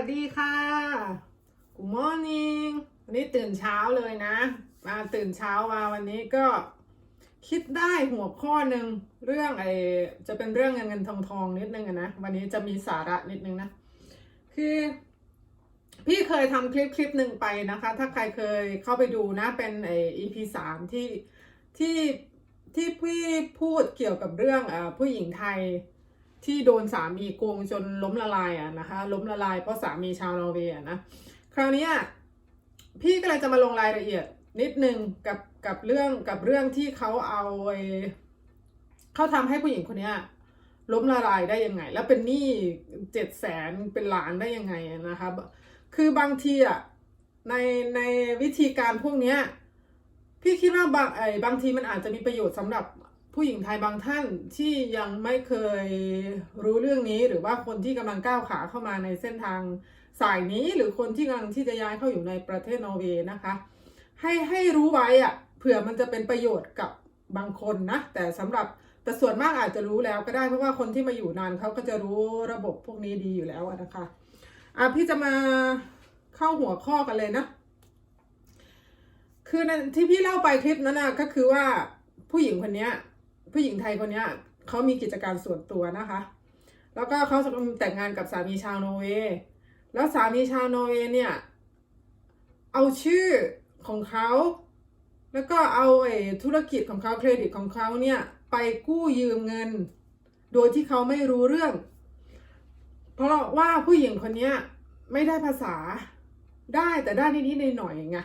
วัสดีค่ะ Good morning วันนี้ตื่นเช้าเลยนะ มาตื่นเช้ามาวันนี้ก็คิดได้หัวข้อหนึ่งเรื่องไอจะเป็นเรื่องเงินเงินทองทองนิดนึงอะนะ วันนี้จะมีสาระนิดนึงนะ คือพี่เคยทำคลิปคลิปหนึ่งไปนะคะ ถ้าใครเคยเข้าไปดูนะ เป็นไอ EP สามที่ที่ที่พี่พูดเกี่ยวกับเรื่องอผู้หญิงไทย ที่โดนสามีโกงจนล้มละลายอะนะคะล้มละลายเพราะสามีชาวนอร์เวย์นะคราวนี้พี่ก็เลยจะมาลงรายละเอียดนิดนึงกับกับเรื่องกับเรื่องที่เขาเอาเขาทำให้ผู้หญิงคนนี้ล้มละลายได้ยังไง แล้วเป็นหนี้เจ็ดแสนเป็นล้านได้ยังไงอะนะคะคือบางทีอะในในวิธีการพวกเนี้ยพี่คิดว่าบางไอ้บางทีมันอาจจะมีประโยชน์สำหรับ ผู้หญิงไทยบางท่านที่ยังไม่เคยรู้เรื่องนี้ หรือว่าคนที่กำลังก้าวขาเข้ามาในเส้นทางสายนี้ หรือคนที่กำลังที่จะย้ายเข้าอยู่ในประเทศนอร์เวย์นะคะ ให้ให้รู้ไว้อะเผื่อมันจะเป็นประโยชน์กับบางคนนะ แต่สำหรับแต่ส่วนมากอาจจะรู้แล้วก็ได้เพราะว่าคนที่มาอยู่นานเขาก็จะรู้ระบบพวกนี้ดีอยู่แล้วนะคะอะพี่จะมาเข้าหัวข้อกันเลยนะ คือที่พี่เล่าไปคลิปนั้นนะก็คือว่าผู้หญิงคนเนี้ย ผู้หญิงไทยคนเนี้ยเขามีกิจการส่วนตัวนะคะ แล้วก็เขาแต่งงานกับสามีชาวนอร์เวย์แล้วสามีชาวนอร์เวย์เนี่ย เอาชื่อของเขาแล้วก็เอาไอ้ธุรกิจของเขาเครดิตของเขาเนี่ย ไปกู้ยืมเงิน โดยที่เขาไม่รู้เรื่อง เพราะว่าผู้หญิงคนนี้ไม่ได้ภาษาได้แต่ได้นิดๆหน่อยๆไง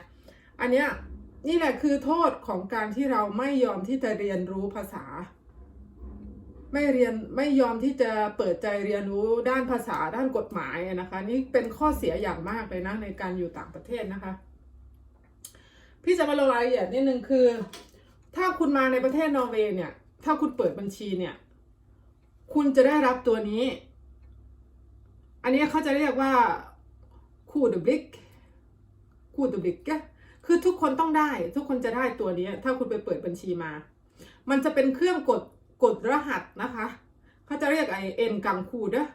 อันเนี้ย นี่แหละคือโทษของการที่เราไม่ยอมที่จะเรียนรู้ภาษา ไม่เรียนไม่ยอมที่จะเปิดใจเรียนรู้ด้านภาษาด้านกฎหมายนะคะ นี่เป็นข้อเสียอย่างมากเลยนะในการอยู่ต่างประเทศนะคะ พี่จะมาลงรายละเอียดนิดนึงคือ ถ้าคุณมาในประเทศนอร์เวย์เนี่ย ถ้าคุณเปิดบัญชีเนี่ย คุณจะได้รับตัวนี้ อันนี้เขาจะเรียกว่าคูดบลิกคูดบลิก คือทุกคนต้องได้ ทุกคนจะได้ตัวนี้ ถ้าคุณไปเปิดบัญชีมา มันจะเป็นเครื่องกดกดรหัสนะคะเขาจะเรียกไอเอ็นกังคูดะ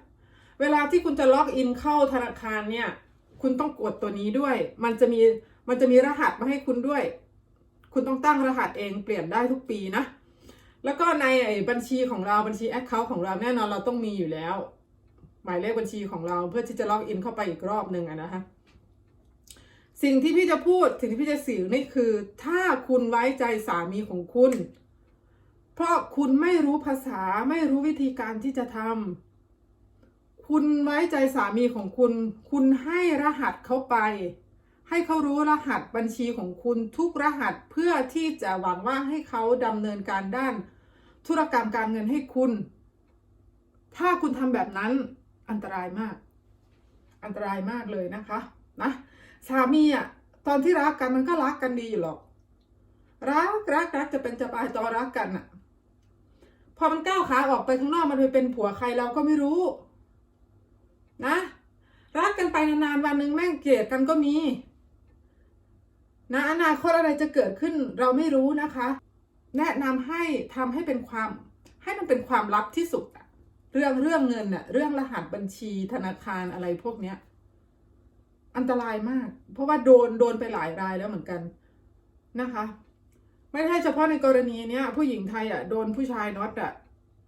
เวลาที่คุณจะล็อกอินเข้าธนาคารเนี่ย คุณต้องกดตัวนี้ด้วย มันจะมีมันจะมีรหัสมาให้คุณด้วย คุณต้องตั้งรหัสเองเปลี่ยนได้ทุกปีนะ แล้วก็ในไอบัญชีของเราบัญชีแอคเคาท์ของเราแน่นอนเราต้องมีอยู่แล้ว หมายเลขบัญชีของเราเพื่อที่จะล็อกอินเข้าไปอีกรอบหนึ่งนะคะ สิ่งที่พี่จะพูดสิ่งที่พี่จะสื่อนี่คือ ถ้าคุณไว้ใจสามีของคุณ เพราะคุณไม่รู้ภาษาไม่รู้วิธีการที่จะทำคุณไว้ใจสามีของคุณ คุณให้รหัสเขาไป ให้เขารู้รหัสบัญชีของคุณทุกรหัสเพื่อที่จะหวังว่าให้เขาดำเนินการด้าน ธุรกรรมการเงินให้คุณ ถ้าคุณทำแบบนั้นอันตรายมาก อันตรายมากเลยนะคะนะ สามีอะตอนที่รักกันมันก็รักกันดีอยู่หรอก รักรักรักจะเป็นจะตายตอนรักกันอะ พอมันก้าวขาออกไปข้างนอกมันไปเป็นผัวใครเราก็ไม่รู้ นะ รักกันไปนานๆวันหนึ่งแม่งเกลียดกันก็มี นะอนาคตอะไรจะเกิดขึ้นเราไม่รู้นะคะ แนะนำให้ทำให้เป็นความ ให้มันเป็นความลับที่สุดอะเรื่องเรื่องเงินอะเรื่องรหัสบัญชีธนาคารอะไรพวกเนี้ย อันตรายมาก เพราะว่าโดนโดนไปหลายรายแล้วเหมือนกันนะคะ ไม่ใช่เฉพาะในกรณีเนี้ย ผู้หญิงไทยอะโดนผู้ชายน็อตอะ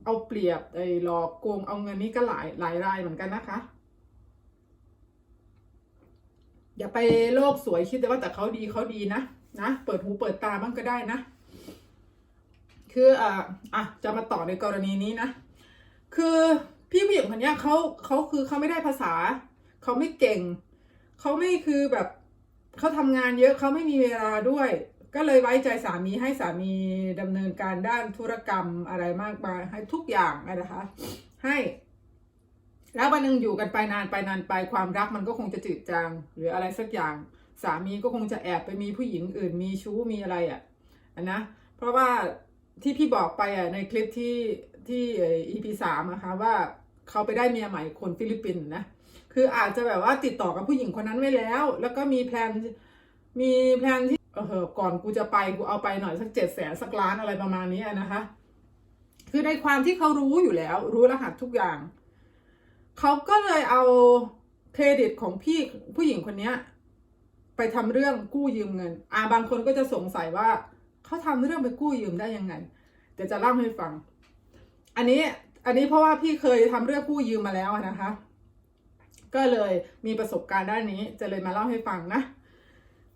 เอาเปรียบไอ้หลอกโกงเอาเงินนี้ก็หลายหลายรายเหมือนกันนะคะ อย่าไปโลกสวยคิดแต่ว่าแต่เขาดีเขาดีนะนะเปิดหูเปิดตาบ้างก็ได้นะ คืออะอะจะมาต่อในกรณีนี้นะ คือพี่ผู้หญิงคนนี้เขาเขาคือเขาไม่ได้ภาษา เขาไม่เก่ง เขาไม่คือแบบเขาทำงานเยอะเขาไม่มีเวลาด้วย ก็เลยไว้ใจสามีให้สามีดำเนินการด้านธุรกรรมอะไรมากมายให้ทุกอย่างนะคะ ให้แล้ววันหนึ่งอยู่กันไปนานไปนานไปความรักมันก็คงจะจืดจางหรืออะไรสักอย่าง สามีก็คงจะแอบไปมีผู้หญิงอื่นมีชู้มีอะไรอะนะเพราะว่าที่พี่บอกไปอะในคลิปที่ที่อ่อ EP สามนะคะว่าเขาไปได้เมียใหม่คนฟิลิปปินส์นะ คืออาจจะแบบว่าติดต่อกับผู้หญิงคนนั้นไว้แล้ว แล้วก็มีแพลนมีแพลนที่เออก่อนกูจะไปกูเอาไปหน่อยสักเจ็ดแสนสักล้านอะไรประมาณนี้นะคะ คือในความที่เขารู้อยู่แล้ว รู้รหัสทุกอย่าง เขาก็เลยเอาเครดิตของพี่ผู้หญิงคนนี้ไปทำเรื่องกู้ยืมเงิน อ่าบางคนก็จะสงสัยว่าเขาทำเรื่องไปกู้ยืมได้ยังไงเดี๋ยวจะเล่าให้ฟัง อันนี้อันนี้เพราะว่าพี่เคยทำเรื่องกู้ยืมมาแล้วนะคะ ก็เลยมีประสบการณ์ด้านนี้จะเลยมาเล่าให้ฟังนะ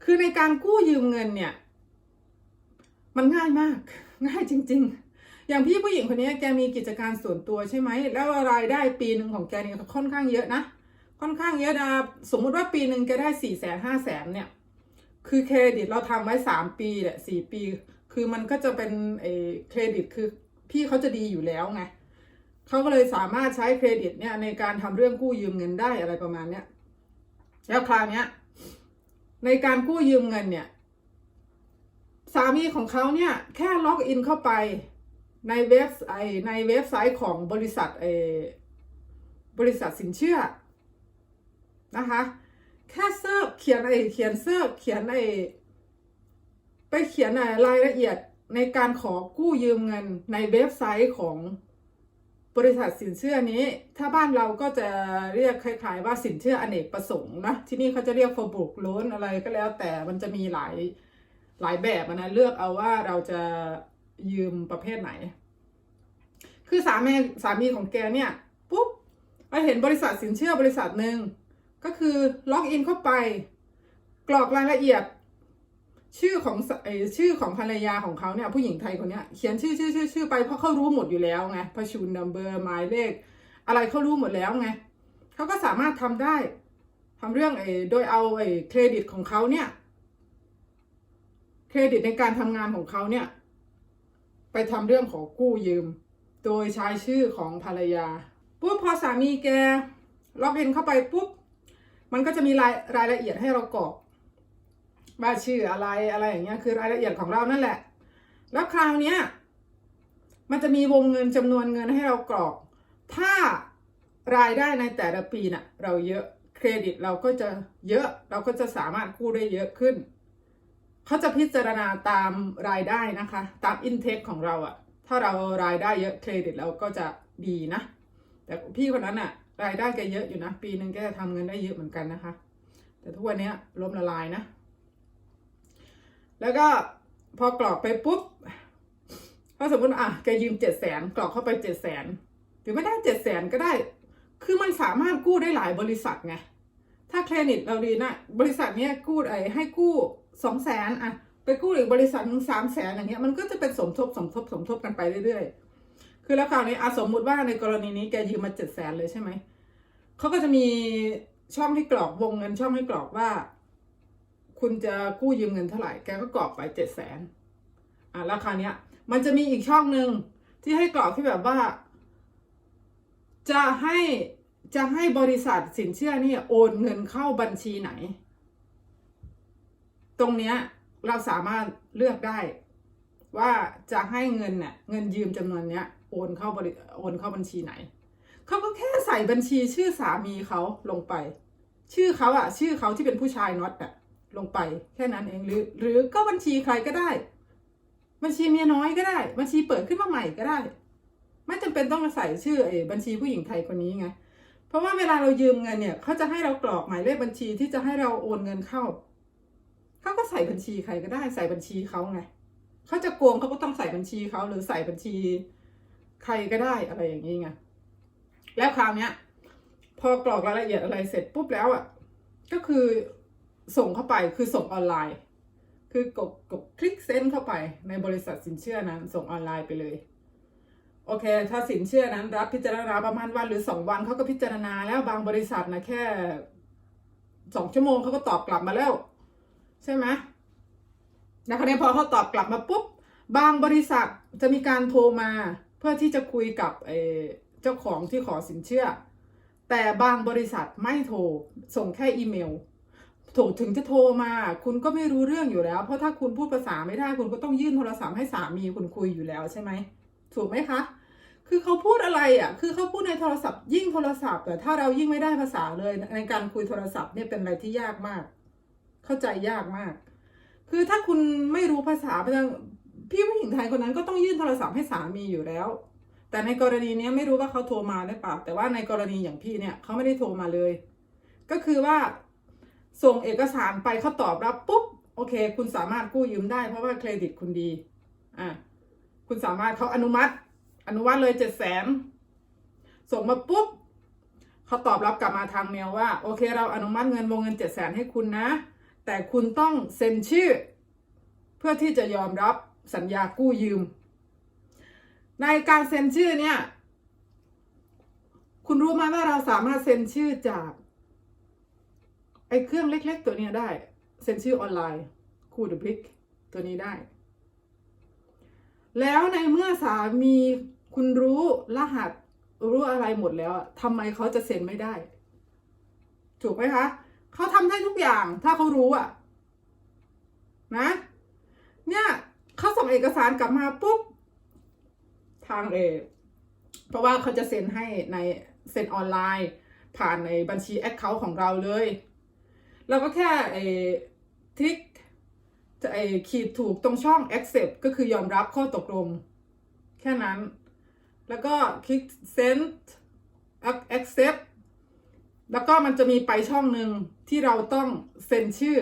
คือในการกู้ยืมเงินเนี่ย มันง่ายมาก ง่ายจริง ๆ อย่างพี่ผู้หญิงคนนี้แกมีกิจการส่วนตัวใช่ไหม แล้วรายได้ปีหนึ่งของแกเนี่ยค่อนข้างเยอะนะ ค่อนข้างเยอะนะสมมุติว่าปีหนึ่งแกได้สี่แสนห้าแสนเนี่ย คือเครดิตเราทำไว้สามปีแหละสี่ปี คือมันก็จะเป็นเอเครดิตคือพี่เขาจะดีอยู่แล้วไง เขาก็เลยสามารถใช้เครดิตเนี่ยในการทำเรื่องกู้ยืมเงินได้อะไรประมาณเนี้ยแล้วคราวเนี้ยในการกู้ยืมเงินเนี่ยสามีของเขาเนี่ยแค่ล็อกอินเข้าไปในเว็บไอในเว็บไซต์ของบริษัทเออบริษัทสินเชื่อนะคะแค่เซิร์ฟเขียนไอเขียนเซิร์ฟเขียนไอไปเขียนไอรายละเอียดในการขอกู้ยืมเงินในเว็บไซต์ของ บริษัทสินเชื่อนี้ ถ้าบ้านเราก็จะเรียกคล้ายๆว่าสินเชื่ออเนกประสงค์นะที่นี่เขาจะเรียก for book loan อะไรก็แล้ว แต่มันจะมีหลายหลายแบบนะเลือกเอาว่าเราจะยืมประเภทไหน คือสามีสามีของแกเนี่ยปุ๊บไปเห็นบริษัทสินเชื่อบริษัทหนึ่งก็คือล็อกอินเข้าไป กรอกรายละเอียด ชื่อของเอชื่อของภรรยาของเขาเนี่ยผู้หญิงไทยคนนี้เขียนชื่อชื่อชื่อชื่อไปเพราะเขารู้หมดอยู่แล้วไงพชูนนัมเบอร์หมายเลข อะไรเขารู้หมดแล้วไงเขาก็สามารถทำได้ทำเรื่องเอโดยเอาเอเครดิตของเขาเนี่ยเครดิตในการทำงานของเขาเนี่ยไปทำเรื่องของกู้ยืม โดยใช้ชื่อของภรรยาปุ๊บพอสามีแกล็อกอินเข้าไปปุ๊บมันก็จะมีรายรายละเอียดให้เรากรอก ว่าชื่ออะไรอะไรอย่างเงี้ยคือรายละเอียดของเรานั่นแหละ แล้วคราวเนี้ยมันจะมีวงเงินจำนวนเงินให้เรากรอก ถ้ารายได้ในแต่ละปีน่ะเราเยอะเครดิตเราก็จะเยอะเราก็จะสามารถกู้ได้เยอะขึ้น เขาจะพิจารณาตามรายได้นะคะ ตามอินเทคของเราอะถ้าเรารายได้เยอะเครดิตเราก็จะดีนะ แต่พี่คนนั้นอะรายได้แกเยอะอยู่นะ ปีหนึ่งแกจะทำเงินได้เยอะเหมือนกันนะคะ แต่ทุกวันนี้ล้มละลายนะ แล้วก็พอกรอกไปปุ๊บถ้าสมมติอะแกยืมเจ็ดแสนกรอกเข้าไปเจ็ดแสนหรือไม่ได้เจ็ดแสนก็ได้ คือมันสามารถกู้ได้หลายบริษัทไง ถ้าเครดิตเราดีนะ บริษัทเนี้ยกู้ไอ้ให้กู้สองแสนอะไปกู้อีกบริษัทหนึ่งสามแสนอย่างเงี้ยมันก็จะเป็นสมทบสมทบสมทบกันไปเรื่อยๆ คือแล้วคราวนี้อะสมมุติว่าในกรณีนี้แกยืมมาเจ็ดแสนเลยใช่ไหม เขาก็จะมีช่องให้กรอกวงเงินช่องให้กรอกว่า คุณจะกู้ยืมเงินเท่าไหร่ แกก็กรอกไปเจ็ดแสนอะแล้วคาเนี้ย มันจะมีอีกช่องหนึ่งที่ให้กรอกที่แบบว่า จะให้จะให้บริษัทสินเชื่อเนี่ยโอนเงินเข้าบัญชีไหน ตรงเนี้ยเราสามารถเลือกได้ ว่าจะให้เงินเนี่ยเงินยืมจำนวนเนี้ยโอนเข้าบริโอนเข้าบัญชีไหนเขาก็แค่ใส่บัญชีชื่อสามีเขาลงไป ชื่อเขาอะชื่อเขาที่เป็นผู้ชายน็อตอะ ลงไปแค่นั้นเองหรือ หรือก็บัญชีใครก็ได้ บัญชีเมียน้อยก็ได้ บัญชีเปิดขึ้นมาใหม่ก็ได้ ไม่จำเป็นต้องมาใส่ชื่อไอ้บัญชีผู้หญิงไทยคนนี้ไงเพราะว่าเวลาเรายืมเงินเนี่ยเขาจะให้เรากรอกหมายเลขบัญชีที่จะให้เราโอนเงินเข้าเขาก็ใส่บัญชีใครก็ได้ ใส่บัญชีเขาไงเขาจะโกงเขาก็ต้องใส่บัญชีเขาหรือใส่บัญชีใครก็ได้อะไรอย่างนี้ไงแล้วคราวเนี้ย พอกรอกรายละเอียดอะไรเสร็จปุ๊บแล้วอะก็คือ ส่งเข้าไปคือส่งออนไลน์ คือกดกดคลิกเซ็นเข้าไปในบริษัทสินเชื่อนั้น ส่งออนไลน์ไปเลย โอเค ถ้าสินเชื่อนั้นรับพิจารณาประมาณวันหรือสองวันเขาก็พิจารณาแล้วบางบริษัทนะแค่สองชั่วโมงเขาก็ตอบกลับมาแล้ว ใช่ไหมแล้วคราวนี้พอเขาตอบกลับมาปุ๊บบางบริษัทจะมีการโทรมาเพื่อที่จะคุยกับเออเจ้าของที่ขอสินเชื่อ แต่บางบริษัทไม่โทรส่งแค่อีเมล โถถึงจะโทรมา คุณก็ไม่รู้เรื่องอยู่แล้ว เพราะถ้าคุณพูดภาษาไม่ได้ คุณก็ต้องยื่นโทรศัพท์ให้สามีคุณคุยอยู่แล้วใช่ไหมถูกไหมคะ คือเขาพูดอะไรอะ คือเขาพูดในโทรศัพท์ ยิ่งโทรศัพท์แต่ถ้าเรายิ่งไม่ได้ภาษาเลยในการคุยโทรศัพท์เนี่ยเป็นอะไรที่ยากมาก เข้าใจยากมาก คือถ้าคุณไม่รู้ภาษาพี่ผู้หญิงไทยคนนั้นก็ต้องยื่นโทรศัพท์ให้สามีอยู่แล้ว แต่ในกรณีนี้ไม่รู้ว่าเขาโทรมาหรือเปล่าแต่ว่าในกรณีอย่างพี่เนี่ยเขาไม่ได้โทรมาเลย ก็คือว่า ส่งเอกสารไปเขาตอบรับปุ๊บโอเค คุณสามารถกู้ยืมได้ เพราะว่าเครดิตคุณดี อะคุณสามารถเขาอนุมัติ อนุมัติเลยเจ็ดแสนส่งมาปุ๊บเขาตอบรับกลับมาทางเมลว่า โอเค เราอนุมัติเงินวงเงินเจ็ดแสนให้คุณนะ แต่คุณต้องเซ็นชื่อ เพื่อที่จะยอมรับสัญญากู้ยืม ในการเซ็นชื่อเนี่ย คุณรู้ไหมว่าเราสามารถเซ็นชื่อจาก อ้เครื่องเล็ก ๆ ตัวนี้ได้เซ็นชื่อออนไลน์คูดบลิกตัวนี้ได้ แล้วในเมื่อสามีคุณรู้รหัสรู้อะไรหมดแล้วทำไมเขาจะเซ็นไม่ได้ ถูกไหมคะเขาทำได้ทุกอย่างถ้าเขารู้อะนะ เนี่ยเขาส่งเอกสารกลับมาปุ๊บทางเออเพราะว่าเขาจะเซ็นให้ในเซ็นออนไลน์ ผ่านในบัญชีแอคเคาท์ของเราเลย เราก็แค่ไอ้ทริกไอ้ขีดถูกตรงช่อง accept ก็คือยอมรับข้อตกลง แค่นั้น แล้วก็คลิก send accept แล้วก็มันจะมีไปช่องหนึ่งที่เราต้องเซ็นชื่อ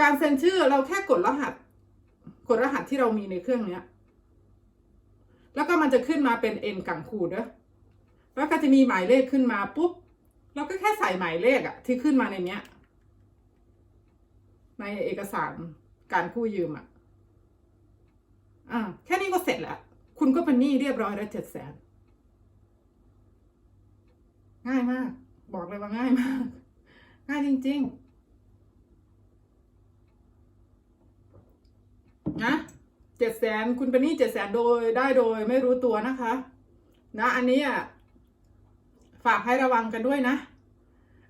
การเซ็นชื่อเราแค่กดรหัส กดรหัสที่เรามีในเครื่องเนี้ย แล้วก็มันจะขึ้นมาเป็นเอ็นกังคูเด้อแล้วก็จะมีหมายเลขขึ้นมาปุ๊บ เราก็แค่ใส่หมายเลขอะที่ขึ้นมาในเนี้ย ในเอกสารการกู้ยืมอะอ่าแค่นี้ก็เสร็จแล้ว คุณก็เป็นหนี้เรียบร้อยแล้วเจ็ดแสนง่ายมาก บอกเลยว่าง่ายมาก ง่ายจริง ๆ นะเจ็ดแสนคุณเป็นหนี้เจ็ดแสนโดยได้โดยไม่รู้ตัวนะคะ นะ อันนี้อะฝากให้ระวังกันด้วยนะ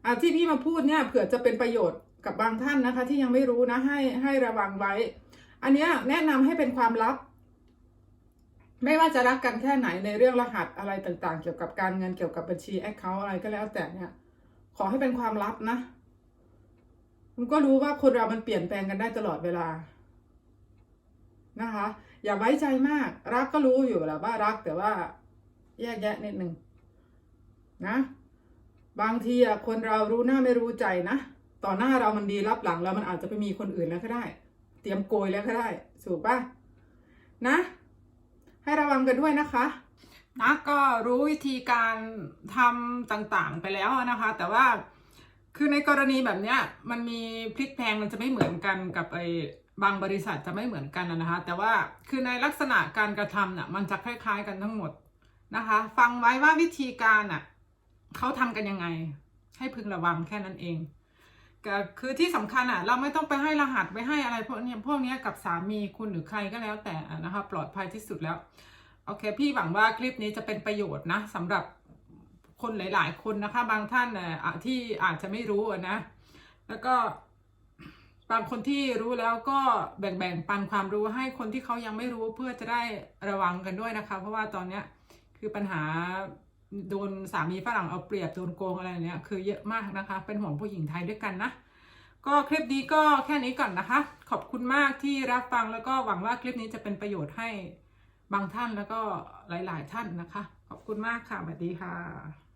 อะที่พี่มาพูดเนี่ยเผื่อจะเป็นประโยชน์ กับบางท่านนะคะที่ยังไม่รู้นะให้ให้ระวังไว้ อันเนี้ยแนะนำให้เป็นความลับ ไม่ว่าจะรักกันแค่ไหนในเรื่องรหัสอะไรต่างๆ เกี่ยวกับการเงินเกี่ยวกับบัญชีแอคเคาท์อะไรก็แล้วแต่เนี่ยขอให้เป็นความลับนะคุณก็รู้ว่าคนเรามันเปลี่ยนแปลงกันได้ตลอดเวลานะคะ อย่าไว้ใจมาก รักก็รู้อยู่แหละว่ารักแต่ว่าแยกแยะนิดหนึ่งนะ บางทีอะคนเรารู้หน้าไม่รู้ใจนะ ต่อหน้าเรามันดีรับหลังแล้วมันอาจจะไปมีคนอื่นแล้วก็ได้ เตรียมโกยแล้วก็ได้ถูกปะนะ ให้ระวังกันด้วยนะคะนะก็รู้วิธีการทำต่างๆไปแล้วนะคะ แต่ว่าคือในกรณีแบบเนี้ยมันมีพลิกแพงมันจะไม่เหมือนกันกับไอ้บางบริษัทจะไม่เหมือนกันนะคะ แต่ว่าคือในลักษณะการกระทำน่ะมันจะคล้ายๆกันทั้งหมดนะคะ ฟังไว้ว่าวิธีการน่ะเขาทำกันยังไง ให้พึงระวังแค่นั้นเอง คือที่สำคัญอะเราไม่ต้องไปให้รหัสไปให้อะไรพวกเนี้ยพวกนี้กับสามีคุณหรือใครก็แล้วแต่นะคะปลอดภัยที่สุดแล้วโอเค พี่หวังว่าคลิปนี้จะเป็นประโยชน์นะสำหรับคนหลาย ๆ คนนะคะ บางท่านน่ะอะที่อาจจะไม่รู้นะ แล้วก็บางคนที่รู้แล้วก็แบ่งแบ่งปันความรู้ให้คนที่เขายังไม่รู้เพื่อจะได้ระวังกันด้วยนะคะ เพราะว่าตอนเนี้ยคือปัญหา โดนสามีฝรั่งเอาเปรียบโดนโกงอะไรเนี้ยคือเยอะมากนะคะ เป็นห่วงผู้หญิงไทยด้วยกันนะ ก็คลิปนี้ก็แค่นี้ก่อนนะคะ ขอบคุณมากที่รับฟังแล้วก็หวังว่าคลิปนี้จะเป็นประโยชน์ให้บางท่านแล้วก็หลาย ๆ ท่านนะคะ ขอบคุณมากค่ะสวัสดีค่ะ